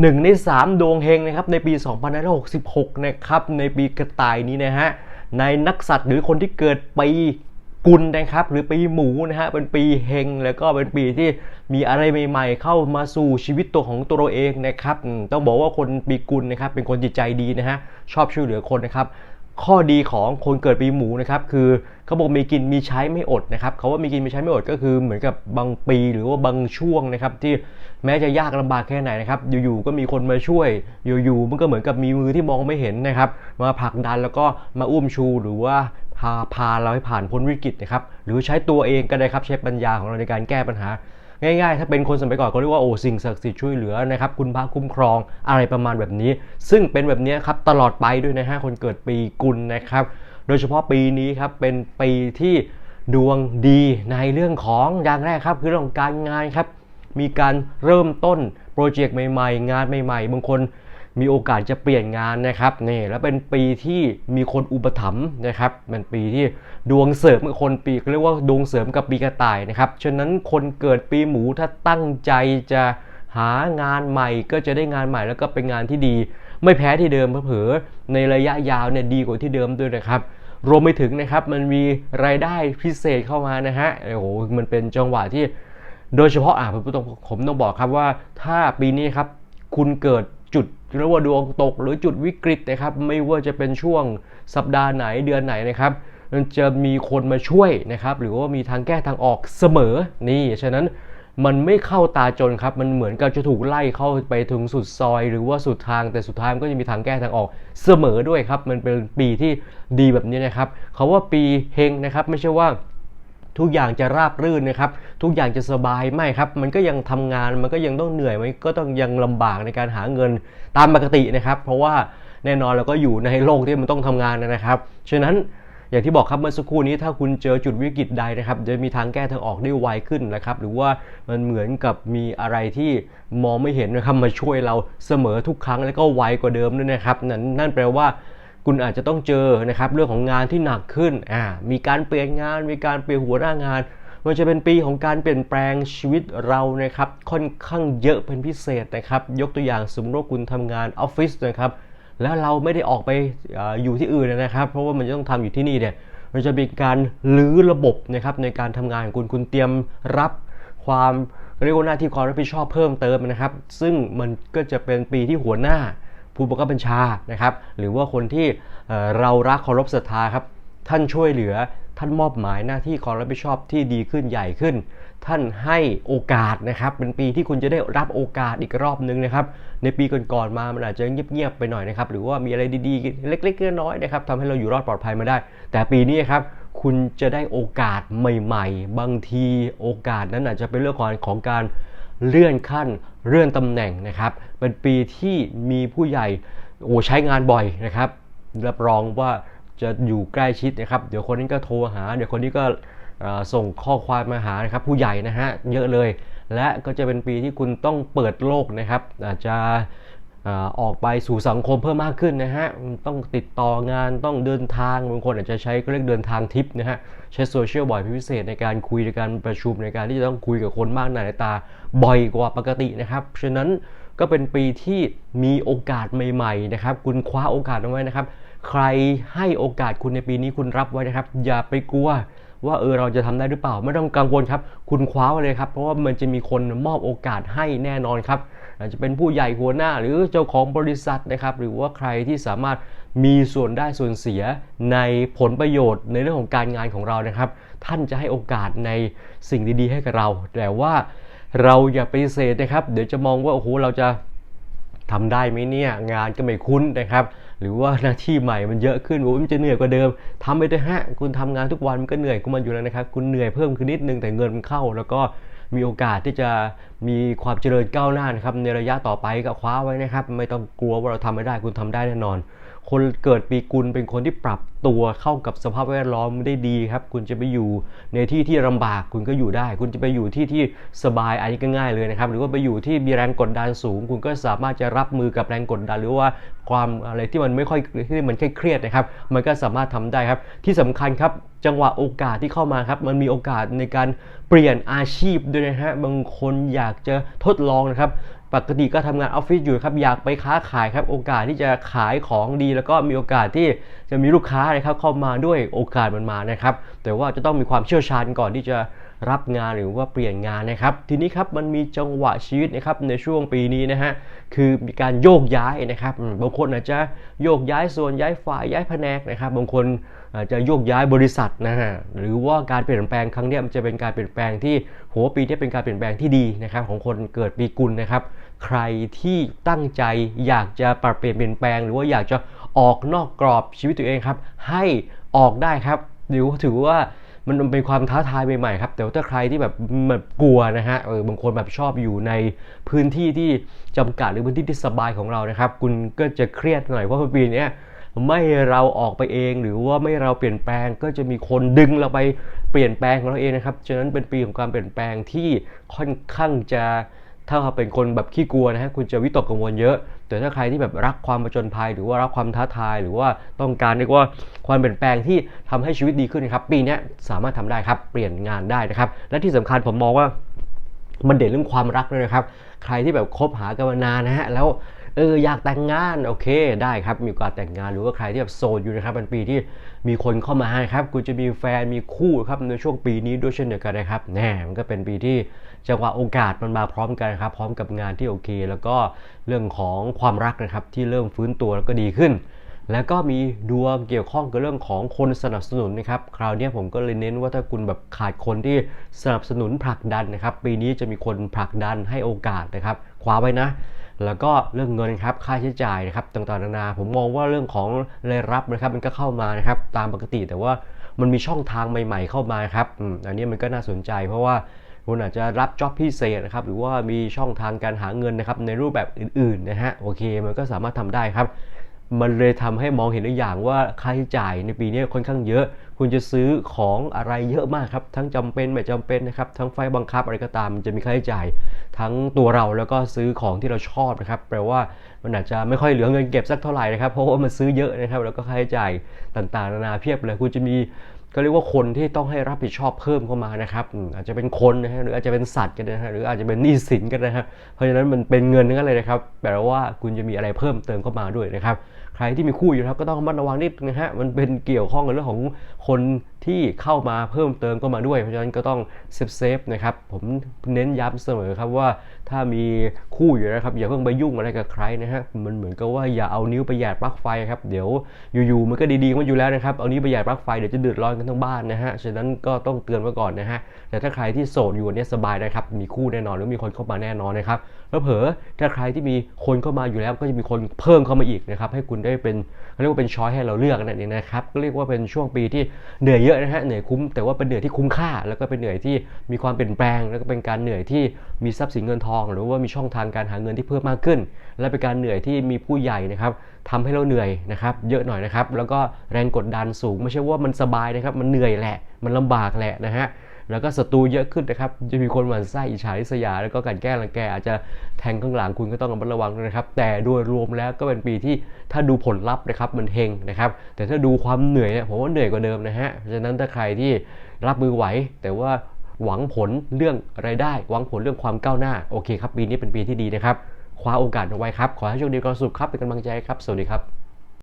หนึ่งใน3ดวงเฮงนะครับในปี 2566 นะครับในปีกระต่ายนี้นะฮะในนักสัตว์หรือคนที่เกิดปีกุลนะครับหรือปีหมูนะฮะเป็นปีเฮงแล้วก็เป็นปีที่มีอะไรใหม่ๆ เข้ามาสู่ชีวิตตัวของตัวเราเองนะครับต้องบอกว่าคนปีกุลนะครับเป็นคนจิตใจดีนะฮะชอบช่วยเหลือคนนะครับ ข้อดีของคนเกิดปีหมูนะครับคือเขาบอกมีกินมีใช้ไม่อดนะครับเขาว่ามีกินมีใช้ไม่อดก็คือเหมือนกับบางปีหรือว่าบางช่วงนะครับที่แม้จะยากลำบากแค่ไหนนะครับอยู่ๆก็มีคนมาช่วย อยู่ๆมันก็เหมือนกับมีมือที่มองไม่เห็นนะครับมาผลักดันแล้วก็มาอุ้มชูหรือว่าพาพาเราให้ผ่านพ้นวิกฤตนะครับหรือใช้ตัวเองก็ได้ครับใช้ปัญญาของเราในการแก้ปัญหา ง่ายๆ ถ้าเป็นคนสมัยก่อนก็เรียกว่าโอ้สิ่งศักดิ์สิทธิ์ช่วยเหลือนะครับคุณพระคุ้มครองอะไรประมาณแบบนี้ ซึ่งเป็นแบบนี้ครับตลอดไปด้วยนะฮะคนเกิดปีกุลนะครับ โดยเฉพาะปีนี้ครับเป็นปีที่ดวงดีในเรื่องของอย่างแรกครับคือเรื่องของการงานครับมีการเริ่มต้นโปรเจกต์ใหม่ ๆ งานใหม่ ๆ บางคน มีโอกาสจะเปลี่ยนงานนะครับนี่แล้วเป็นปีที่มีคนอุปถัมภ์นะครับเป็นปีที่ดวงเสริมกับคนปีเรียกว่าดวงเสริมกับปีกระต่ายนะครับฉะนั้นคนเกิดปีหมูถ้าตั้งใจจะหางานใหม่ก็จะได้งานใหม่แล้วก็เป็นงานที่ดี ไม่แพ้ที่เดิมเผลอในระยะยาวเนี่ยดีกว่าที่เดิมด้วยนะครับรวมไปถึงนะครับมันมีรายได้พิเศษเข้ามานะฮะโอ้โหมันเป็นจังหวะที่ โดยเฉพาะอ่าผมต้องผมต้องบอกครับว่าถ้าปีนี้ครับคุณเกิดจุด เรียกว่าดวงตกหรือจุดวิกฤตนะครับ ไม่ว่าจะเป็นช่วงสัปดาห์ไหนเดือนไหนนะครับมันจะมีคนมาช่วยนะครับ หรือว่ามีทางแก้ทางออกเสมอนี่ ฉะนั้นมันไม่เข้าตาจนครับ มันเหมือนกับจะถูกไล่เข้าไปถึงสุดซอย หรือว่าสุดทางแต่สุดท้ายมันก็จะมีทางแก้ทางออกเสมอด้วยครับ มันเป็นปีที่ดีแบบนี้นะครับเขาว่าปีเฮงนะครับ ไม่ใช่ว่า ทุกอย่างจะราบรื่นนะครับ ทุกอย่างจะสบายไม่ครับ มันก็ยังทำงานมันก็ยังต้องเหนื่อยมันก็ต้องยังลำบากในการหาเงินตามปกตินะครับ เพราะว่าแน่นอนเราก็อยู่ในโลกที่มันต้องทำงานนะครับฉะนั้นอย่างที่บอกครับเมื่อสักครู่นี้ถ้าคุณเจอจุดวิกฤตใดนะครับจะมีทางแก้ทางออกได้ไวขึ้นนะครับ หรือว่ามันเหมือนกับมีอะไรที่มองไม่เห็นนะครับมาช่วยเราเสมอทุกครั้งแล้วก็ไวกว่าเดิมด้วยนะครับ นั่นนั่นแปลว่า คุณอาจจะต้องเจอนะครับเรื่องของงานที่หนักขึ้นอ่ามีการเปลี่ยนงาน มีการเปลี่ยนหัวหน้างาน มันจะเป็นปีของการเปลี่ยนแปลงชีวิตเรานะครับค่อนข้างเยอะเป็นพิเศษนะครับ ยกตัวอย่างสมมติว่าคุณทำงานออฟฟิศนะครับแล้วเราไม่ได้ออกไปออยู่ที่อื่นนะครับ เพราะว่ามันจะต้องทำอยู่ที่นี่เนี่ยมันจะมีการลื้อระบบนะครับในการทำงานของคุณคุณเตรียมรับความเรียกว่าหน้าที่ความรับผิดชอบเพิ่มเติมนะครับ ซึ่งมันก็จะเป็นปีที่หัวหน้า ผู้บังคับบัญชานะครับ หรือว่าคนที่เรารักเคารพศรัทธาครับ ท่านช่วยเหลือท่านมอบหมายหน้าที่ความรับผิดชอบที่ดีขึ้นใหญ่ขึ้น ท่านให้โอกาสนะครับ เป็นปีที่คุณจะได้รับโอกาสอีกรอบนึงนะครับ ในปีก่อนๆมามันอาจจะเงียบๆไปหน่อยนะครับ หรือว่ามีอะไรดีๆ เล็กๆน้อยๆนะครับทำให้เราอยู่รอดปลอดภัยมาได้ แต่ปีนี้ครับคุณจะได้โอกาสใหม่ ๆ บางทีโอกาสนั้นอาจจะเป็นเรื่องของของการ เลื่อนขั้นเลื่อนตำแหน่งนะครับเป็นปีที่มีผู้ใหญ่โอ้ใช้งานบ่อยนะครับรับรองว่าจะอยู่ใกล้ชิดนะครับ เดี๋ยวคนนี้ก็โทรหา เดี๋ยวคนนี้ก็ส่งข้อความมาหานะครับ ผู้ใหญ่นะฮะเยอะเลย และก็จะเป็นปีที่คุณต้องเปิดโลกนะครับ อาจจะ ออกไปสู่สังคมเพิ่มมากขึ้นนะฮะ ต้องติดต่องานต้องเดินทางบางคนอาจจะใช้ก็เรียกเดินทางทิปนะฮะ ใช้โซเชียลบ่อยพิเศษในการคุยในการประชุมในการที่จะต้องคุยกับคนมากหน้าตาบ่อยกว่าปกตินะครับ ฉะนั้นก็เป็นปีที่มีโอกาสใหม่ๆนะครับ คุณคว้าโอกาสเอาไว้นะครับ ใครให้โอกาสคุณในปีนี้คุณรับไว้นะครับ อย่าไปกลัวว่าเออเราจะทำได้หรือเปล่าไม่ต้องกังวลครับ คุณคว้าไว้เลยครับ เพราะว่ามันจะมีคนมอบโอกาสให้แน่นอนครับ อาจจะเป็นผู้ใหญ่หัวหน้าหรือเจ้าของบริษัทนะครับ หรือว่าใครที่สามารถมีส่วนได้ส่วนเสียในผลประโยชน์ในเรื่องของการงานของเรานะครับ ท่านจะให้โอกาสในสิ่งดีๆ ให้กับเรา แต่ว่าเราอย่าไปเสธนะครับ เดี๋ยวจะมองว่าโอ้โหเราจะทำได้ไหมเนี่ยงานก็ไม่คุ้นนะครับ หรือว่าหน้าที่ใหม่มันเยอะขึ้นโอ้มันจะเหนื่อยกว่าเดิมทำไปเถอะฮะคุณทำงานทุกวันมันก็เหนื่อยของมันอยู่แล้วนะครับ คุณเหนื่อยเพิ่มขึ้นนิดนึงแต่เงินมันเข้า แล้วก็ มีโอกาสที่จะมีความเจริญก้าวหน้านะครับในระยะต่อไปก็คว้าไว้นะครับ ไม่ต้องกลัวว่าเราทำไม่ได้คุณทำได้แน่นอน คนเกิดปีกุลเป็นคนที่ปรับตัวเข้ากับสภาพแวดล้อมได้ดีครับ คุณจะไปอยู่ในที่ที่ลำบากคุณก็อยู่ได้ คุณจะไปอยู่ที่ที่สบายอันนี้ก็ง่ายเลยนะครับ หรือว่าไปอยู่ที่มีแรงกดดันสูง คุณก็สามารถจะรับมือกับแรงกดดัน หรือว่าความอะไรที่มันไม่ค่อยที่มันเครียดนะครับ มันก็สามารถทำได้ครับ ที่สำคัญครับจังหวะโอกาสที่เข้ามาครับมันมีโอกาสในการเปลี่ยนอาชีพด้วยนะฮะบางคนอยากจะทดลองนะครับปกติก็ทำงานออฟฟิศอยู่ครับอยากไปค้าขายครับโอกาสที่จะขายของดี แล้วก็มีโอกาสที่จะมีลูกค้านะครับเข้ามาด้วยโอกาสมันมานะครับ แต่ว่าจะต้องมีความเชี่ยวชาญก่อนที่จะรับงานหรือว่าเปลี่ยนงานนะครับ ทีนี้ครับมันมีจังหวะชีวิตนะครับในช่วงปีนี้นะฮะคือมีการโยกย้ายนะครับบางคนอาจจะโยกย้ายส่วนย้ายฝ่ายย้ายแผนกนะครับบางคนอาจจะโยกย้ายบริษัทนะฮะหรือว่าการเปลี่ยนแปลงครั้งนี้มันจะเป็นการเปลี่ยนแปลงที่โหปีนี้เป็นการเปลี่ยนแปลงที่ดีนะครับของคนเกิดปีกุลนะครับ ใครที่ตั้งใจอยากจะปรับเปลี่ยนเปลี่ยนแปลง หรือว่าอยากจะ ออกนอกกรอบชีวิตตัวเองครับ ให้ออกได้ครับหรือถือว่ามันเป็นความท้าทายใหม่ๆครับ แต่ว่าถ้าใครที่แบบแบบกลัวนะฮะเออบางคนแบบชอบอยู่ในพื้นที่ที่จำกัดหรือพื้นที่ที่สบายของเรานะครับ คุณก็จะเครียดหน่อยเพราะว่าปีนี้ไม่เราออกไปเองหรือว่าไม่เราเปลี่ยนแปลงก็จะมีคนดึงเราไปเปลี่ยนแปลงของเราเองนะครับฉะนั้นเป็นปีของการเปลี่ยนแปลงที่ค่อนข้างจะ ถ้าเป็นคนแบบขี้กลัวนะฮะคุณจะวิตกกังวลเยอะ แต่ถ้าใครที่แบบรักความประจนภัย หรือว่ารักความท้าทาย หรือว่าต้องการเรียกว่าความเปลี่ยนแปลงที่ทำให้ชีวิตดีขึ้นครับ ปีนี้สามารถทำได้ครับเปลี่ยนงานได้นะครับ และที่สำคัญผมมองว่ามันเด่นเรื่องความรักเลยนะครับ ใครที่แบบคบหากันมานานนะฮะแล้ว เอออยากแต่งงานโอเคได้ครับ มีโอกาสแต่งงานหรือว่าใครที่แบบโสดอยู่นะครับเป็นปีที่มีคนเข้ามานะครับคุณจะมีแฟนมีคู่ครับในช่วงปีนี้ด้วยเช่นเดียวกันนะครับแน่มันก็เป็นปีที่จังหวะโอกาสมันมาพร้อมกันครับ พร้อมกับงานที่โอเค แล้วก็เรื่องของความรักนะครับที่เริ่มฟื้นตัวแล้วก็ดีขึ้น แล้วก็มีดวงเกี่ยวข้องกับเรื่องของคนสนับสนุนนะครับคราวนี้ผมก็เลยเน้นว่าถ้าคุณแบบขาดคนที่สนับสนุนผลักดันนะครับ ปีนี้จะมีคนผลักดันให้โอกาสนะครับคว้าไว้นะ แล้วก็เรื่องเงินครับค่าใช้จ่ายนะครับต่างๆนานา ผมมองว่าเรื่องของรายรับนะครับมันก็เข้ามานะครับตามปกติแต่ว่ามันมีช่องทางใหม่ๆเข้ามาครับอันนี้มันก็น่าสนใจ เพราะว่าคุณอาจจะรับจ็อบพิเศษนะครับหรือว่ามีช่องทางการหาเงินนะครับในรูปแบบอื่นๆนะฮะโอเค มันก็สามารถทำได้ครับ มันเลยทำให้มองเห็นได้อย่างว่าค่าใช้จ่ายในปีนี้ค่อนข้างเยอะ คุณจะซื้อของอะไรเยอะมากครับ ทั้งจำเป็นไม่จำเป็นนะครับ ทั้งไฟบังคับอะไรก็ตามมันจะมีค่าใช้จ่าย ทั้งตัวเราแล้วก็ซื้อของที่เราชอบนะครับ แปลว่ามันอาจจะไม่ค่อยเหลือเงินเก็บสักเท่าไหร่นะครับ เพราะว่ามันซื้อเยอะนะครับ แล้วก็ค่าใช้จ่ายต่างๆนานาเพียบเลย คุณจะมีก็เรียกว่าคนที่ต้องให้รับผิดชอบเพิ่มเข้ามานะครับ อาจจะเป็นคนนะฮะหรืออาจจะเป็นสัตว์ก็ได้นะฮะหรืออาจจะเป็นหนี้สินก็ได้นะฮะเพราะฉะนั้นมันเป็นเงินนั้นเลยนะครับแปลว่าคุณจะมีอะไรเพิ่มเติมเข้ามาด้วยนะครับ ใครที่มีคู่อยู่นะครับก็ต้องระมัดระวังนิดนะฮะมันเป็นเกี่ยวข้องกับเรื่องของคนที่เข้ามาเพิ่มเติมก็มาด้วยเพราะฉะนั้นก็ต้องเซฟเซฟนะครับผมเน้นย้ำเสมอครับว่าถ้ามีคู่อยู่นะครับอย่าเพิ่งไปยุ่งอะไรกับใครนะฮะมันเหมือนกับว่าอย่าเอานิ้วไปหยาดปลั๊กไฟครับเดี๋ยวอยู่ๆมันก็ดีๆมันอยู่แล้วนะครับเอานิ้วไปหยาดปลั๊กไฟเดี๋ยวจะเดือดร้อนกันทั้งบ้านนะฮะฉะนั้นก็ต้องเตือนไว้ก่อนนะฮะแต่ถ้าใครที่โสดอยู่เนี่ยสบายนะครับมีคู่แน่นอนหรือมีคนเข้ามาแน่นอนนะครับ แล้วเผลอถ้าใครที่มีคนเข้ามาอยู่แล้วก็จะมีคนเพิ่มเข้ามาอีกนะครับ ให้คุณได้เป็นเรียกว่าเป็นช้อยให้เราเลือกนั่นเองนะครับก็เรียกว่าเป็นช่วงปีที่เหนื่อยเยอะนะฮะเหนื่อยคุ้มแต่ว่าเป็นเหนื่อยที่คุ้มค่า แล้วก็เป็นเหนื่อยที่มีความเปลี่ยนแปลง แล้วก็เป็นการเหนื่อยที่มีทรัพย์สินเงินทอง หรือว่ามีช่องทางการหาเงินที่เพิ่มมากขึ้น และเป็นการเหนื่อยที่มีผู้ใหญ่นะครับทำให้เราเหนื่อยนะครับ เยอะหน่อยนะครับ แล้วก็แรงกดดันสูง ไม่ใช่ว่ามันสบายนะครับ มันเหนื่อยแหละ มันลำบากแหละนะฮะ แล้วก็ศัตรูเยอะขึ้นนะครับ จะมีคนหมั่นไส้อิจฉาริษยา แล้วก็กลันแกล้งรังแกอาจจะแทงข้างหลังคุณก็ต้องระมัดระวังด้วยนะครับ แต่โดยรวมแล้วก็เป็นปีที่ถ้าดูผลลัพธ์นะครับมันเฮงนะครับ แต่ถ้าดูความเหนื่อยเนี่ยผมว่าเหนื่อยกว่าเดิมนะฮะ เพราะฉะนั้นถ้าใครที่รับมือไหว แต่ว่าหวังผลเรื่องรายได้ หวังผลเรื่องความก้าวหน้า โอเคครับ ปีนี้เป็นปีที่ดีนะครับ คว้าโอกาสเอาไว้ครับ ขอให้โชคดีกับความสุขครับ เป็นกำลังใจครับ สวัสดีครับ